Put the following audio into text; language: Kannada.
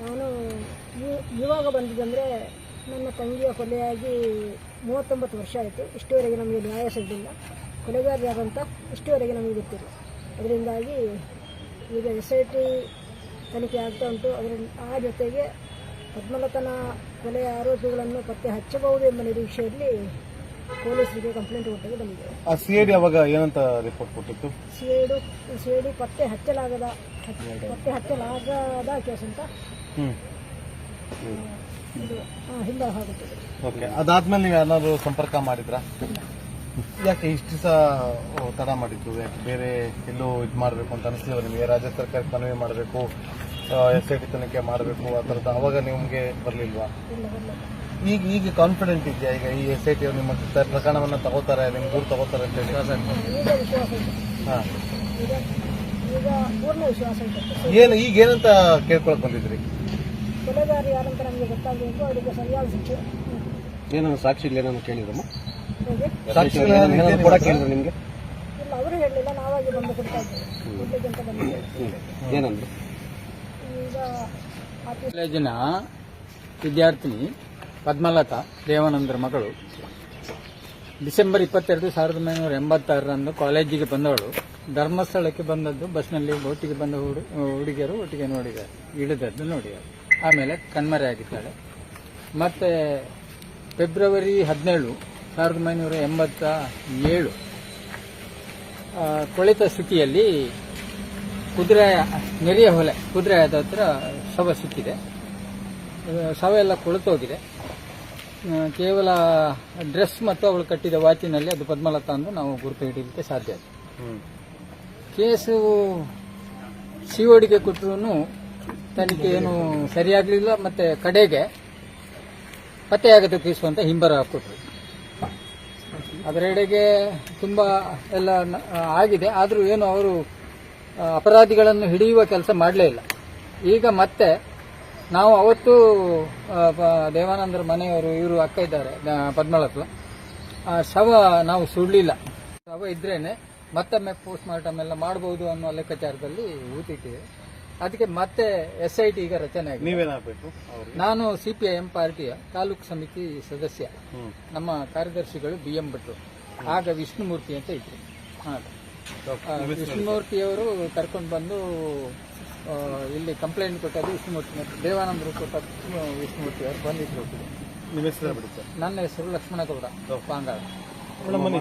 ನಾನು ಇವ- ಇವಾಗ ಬಂದಿದ್ದಂದರೆ ನನ್ನ ತಂಗಿಯ ಕೊಲೆಯಾಗಿ ಮೂವತ್ತೊಂಬತ್ತು ವರ್ಷ ಆಯಿತು. ಇಷ್ಟುವರೆಗೆ ನಮಗೆ ನ್ಯಾಯ ಸಿಗಲಿಲ್ಲ. ಕೊಲೆಗಾರ ಯಾರಂತ ಇಷ್ಟುವರೆಗೆ ನಮಗೆ ಗೊತ್ತಿಲ್ಲ. ಅದರಿಂದಾಗಿ ಈಗ ಎಸ್ ಐ ಟಿ ತನಿಖೆ ಆಗ್ತಾ ಉಂಟು. ಅದರ ಆ ಜೊತೆಗೆ ಪದ್ಮಲತನ ಕೊಲೆಯ ಆರೋಪಿಗಳನ್ನು ಪತ್ತೆ ಹಚ್ಚಬಹುದು ಎಂಬ ನಿರೀಕ್ಷೆಯಲ್ಲಿ ಪೊಲೀಸರಿಗೆ ಕಂಪ್ಲೇಂಟ್ ಕೊಟ್ಟಿಗೆ ಬಂದಿದೆ. ಆ ಸಿ ಐ ಡಿ ಅವಾಗ ಏನಂತ ರಿಪೋರ್ಟ್ ಕೊಟ್ಟಿತ್ತು? ಸೇಡು ಸೇಡು ಪತ್ತೆ ಹಚ್ಚಲಾಗದ ಹಚ್- ಪತ್ತೆ ಹಚ್ಚಲಾಗದ ಕೇಸ್ ಅಂತ. ಹ್ಮ್. ಇದು ಆ, ಹಿಂದೆ ಆಗುತ್ತದೆ ಓಕೆ ಅದಾದ್ಮೇಲೆ ನೀವು ಯಾರಾದ್ರು ಸಂಪರ್ಕ ಮಾಡಿದ್ರಾ? ಯಾಕೆ ಇಷ್ಟು ಸಹ ತಡ ಮಾಡಿದ್ದು ಯಾಕೆ ಬೇರೆ ಎಲ್ಲೂ ಇದು ಮಾಡಬೇಕು ಅಂತ ಅನಿಸ್ಲಿಲ್ಲ ನಿಮಗೆ? ರಾಜ್ಯ ಸರ್ಕಾರಕ್ಕೆ ಮನವಿ ಮಾಡಬೇಕು. ಎಸ್ ಐ ಟಿ ತನಿಖೆ ಮಾಡಬೇಕು ಆ ಥರದ್ದು ಅವಾಗ ನಿಮಗೆ ಬರಲಿಲ್ವಾ? ಬರಲಿಲ್ಲ ಈಗ ಈಗ ಕಾನ್ಫಿಡೆಂಟ್ ಇದೆಯಾ ಈಗ ಈ ಎಸ್ ಐ ಟಿ ನಿಮ್ಮ ಪ್ರಕರಣವನ್ನು ಪ್ರಕರಣವನ್ನ ತಗೋತಾರೆ ನಿಮ್ಮ ದೂರು ತಗೋತಾರೆ ಅಂತ ಹೇಳಿ. ಹಾಂ. ಏನು ಈಗ ಏನಂತ ಕೇಳ್ಕೊಳಕ್ ಬಂದಿದ್ರಿ? ಏನೋ ಸಾಕ್ಷಿ ಏನಾದ್ರು ಕೇಳಿದ್ರಮ್ಮ? ಏನಾದ್ರು ಕೂಡ ಕೇಳಿದ್ರು ನಿಮಗೆ? ಏನಂದ್ರು? ಕಾಲೇಜಿನ ವಿದ್ಯಾರ್ಥಿನಿ ಪದ್ಮಲತಾ ದೇವಾನಂದರ ಮಗಳು. ಡಿಸೆಂಬರ್ ಇಪ್ಪತ್ತೆರಡು ಸಾವಿರದ ಒಂಬೈನೂರ ಎಂಬತ್ತಾರರಂದು ಕಾಲೇಜಿಗೆ ಬಂದವಳು. ಧರ್ಮಸ್ಥಳಕ್ಕೆ ಬಂದದ್ದು, ಬಸ್ನಲ್ಲಿ ಒಟ್ಟಿಗೆ ಬಂದ ಹುಡು- ಹುಡುಗಿಯರು ಒಟ್ಟಿಗೆ ನೋಡಿದ್ದಾರೆ ಇಳಿದದ್ದು ನೋಡಿದ್ದಾರೆ. ಆಮೇಲೆ ಕಣ್ಮರೆಯಾಗಿದ್ದಾಳೆ ಮತ್ತೆ ಫೆಬ್ರವರಿ ಹದಿನೇಳು ಸಾವಿರದ ಒಂಬೈನೂರ ಎಂಬತ್ತ ಏಳು ಕೊಳೆತ ಸ್ಥಿತಿಯಲ್ಲಿ ಕುದುರೆಯ ನೆರೆಯ ಹೊಲೆ ಕುದುರೆಯದ ಹತ್ರ ಶವ ಸಿಕ್ಕಿದೆ. ಶವ ಎಲ್ಲ ಕೊಳೆತೋಗಿದೆ. ಕೇವಲ ಡ್ರೆಸ್ ಮತ್ತು ಅವಳು ಕಟ್ಟಿದ ವಾಚಿನಲ್ಲಿ ಅದು ಪದ್ಮಲತಾ ಅಂದು ನಾವು ಗುರುತು ಹಿಡಿಯಲಿಕ್ಕೆ ಸಾಧ್ಯ ಆಯಿತು ಕೇಸು ಸಿಒಡಿಗೆ ಕೊಟ್ಟರು ತನಿಖೆ ಏನು ಸರಿಯಾಗಲಿಲ್ಲ ಮತ್ತೆ ಕಡೆಗೆ ಪತ್ತೆಯಾಗದ ಕೇಸು ಅಂತ ಹಿಂಬರ ಕೊಟ್ಟರು. ಅದರೆಡೆಗೆ ತುಂಬ ಎಲ್ಲ ಆಗಿದೆ. ಆದರೂ ಏನು ಅವರು ಅಪರಾಧಿಗಳನ್ನು ಹಿಡಿಯುವ ಕೆಲಸ ಮಾಡಲೇ ಇಲ್ಲ. ಈಗ ಮತ್ತೆ ನಾವು ಅವತ್ತು ದೇವಾನಂದರ ಮನೆಯವರು ಇವರು ಅಕ್ಕ ಇದ್ದಾರೆ ಪದ್ಮಲತ್ವ ಆ ಶವ ನಾವು ಸುಡಲಿಲ್ಲ. ಶವ ಇದ್ರೇನೆ ಮತ್ತೊಮ್ಮೆ ಪೋಸ್ಟ್ ಮಾರ್ಟಮ್ ಎಲ್ಲ ಮಾಡಬಹುದು ಅನ್ನೋ ಲೆಕ್ಕಾಚಾರದಲ್ಲಿ ಊತಿಟ್ಟಿದೆ ಅದಕ್ಕೆ ಮತ್ತೆ ಎಸ್ ಐ ಟಿ ಈಗ ರಚನೆ ಆಗಿದೆ. ನೀವೇನಾಗಬೇಕು ಪಿ ನಾನು ಸಿಪಿಐಎಂ ಪಾರ್ಟಿಯ ತಾಲೂಕು ಸಮಿತಿ ಸದಸ್ಯ. ನಮ್ಮ ಕಾರ್ಯದರ್ಶಿಗಳು ಬಿ ಎಂ ಭಟ್ರು. ಆಗ ವಿಷ್ಣುಮೂರ್ತಿ ಅಂತ ಇದ್ರು. ಹಾಗೆ. ವಿಷ್ಣುಮೂರ್ತಿಯವರು ಕರ್ಕೊಂಡು ಬಂದು ಇಲ್ಲಿ ಕಂಪ್ಲೇಂಟ್ ಕೊಟ್ಟದ್ದು ವಿಷ್ಣುಮೂರ್ತಿ ದೇವಾನಂದರು ಕೊಟ್ಟ ವಿಷ್ಣುಮೂರ್ತಿ ಅವರು ಬಂದಿದ್ರು. ಹೆಸರು ನನ್ನ ಹೆಸರು ಪಾಂಗಾಳ ಮೇಡಮ್ ಬನ್ನಿ